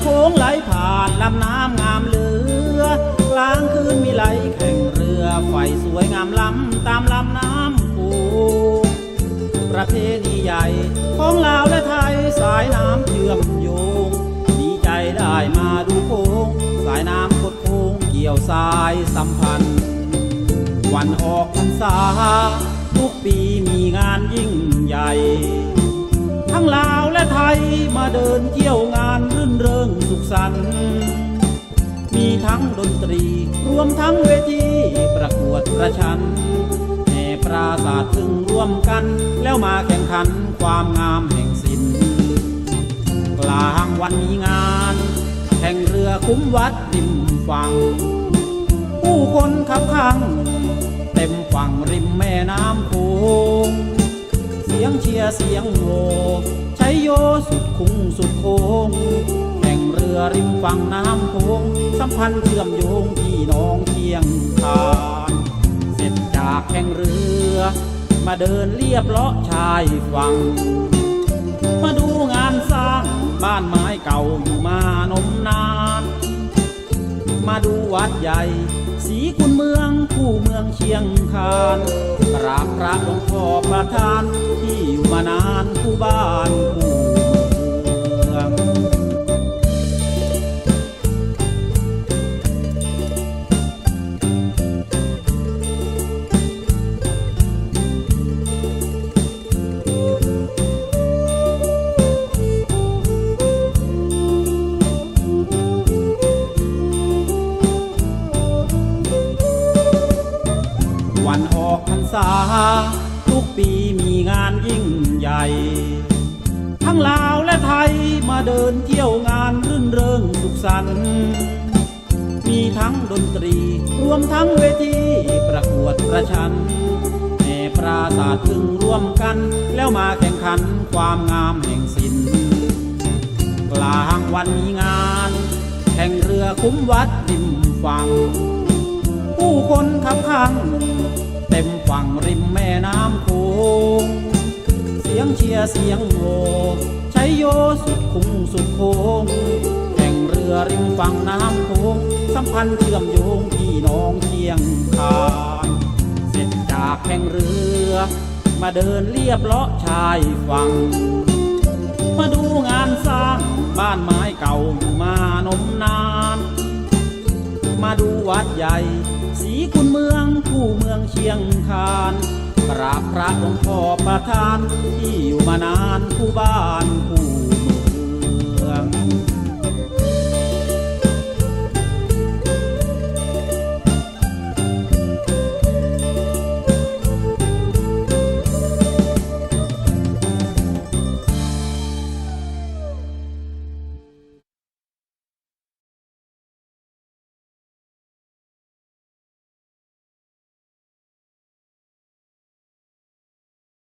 โค้งไหลผ่านลำน้ำงามเหลือกลางคืนมีไหลแข่งเรือไฟสวยงามล้ำตามลำน้ำโคูประเพณีใหญ่ของลาวและไทยสายน้ำเชื่อมโยงมีใจได้มาดูโค้งสายน้ำกดโค้งเกี่ยวสายสัมพันธ์ วันออกพรรษา ทุกปีมีงานยิ่งใหญ่ ทั้งลาวและไทยมาเดินเที่ยวัน มีทั้งดนตรี รวมทั้งเวทีประกวดประชันแห่ปราศาสตร์ถึงร่วมกัน แล้วมาแข่งขันความงามแห่งศิลป์กลางวันมีงานแข่งเรือคุ้มวัดริมฝั่ง ผู้คนขับข้างเต็มฝั่งริมแม่น้ำโขงเสียงเชียร์เสียงโหใช้โยสุดคุ้งสุดโค้งแข่ง รือริมฝั่งน้ำโขงสัมพันธ์เชื่อมโยงพี่น้องเคียงทานเสร็จจากแข่งเรือ มาเดินเรียบเลาะชายฝั่งมาดูงานสร้างบ้านไม้เก่าอยู่มานมนาน มาดูวัดใหญ่ สีคุณเมืองผู้เมืองเชียงคานกราบพระหลวงพ่อประธานที่อยู่มานานผู้บ้าน วันออกพรรษา ทุกปีมีงานยิ่งใหญ่ ทั้งลาวและไทยมาเดินเที่ยวงานรื่นเริงสุขสันต์มีทั้งดนตรีรวมทั้งเวทีประกวดประชันแห่ปราศาสตร์ถึงร่วมกัน แล้วมาแข่งขันความงามแห่งศิลป์กลางวันมีงาน แข่งเรือคุ้มวัดริมฝั่ง คนขับข้างเต็มฝั่งริมแม่น้ำโขงเสียงเชียร์เสียงโหใช้โยสุดคุ้งสุดโค้งแข่งเรือริมฝั่งน้ำโขงสัมพันธ์เชื่อมโยงพี่น้องเคียงคานเสร็จจากแข่งเรือ มาเดินเรียบเลาะชายฝั่งมาดูงานสร้างบ้านไม้เก่าอยู่มานมนาน มาดูวัดใหญ่ สีคุณเมืองผู้เมืองเชียงคานกราบพระองค์พ่อประธานที่อยู่มานานผู้บ้านผู้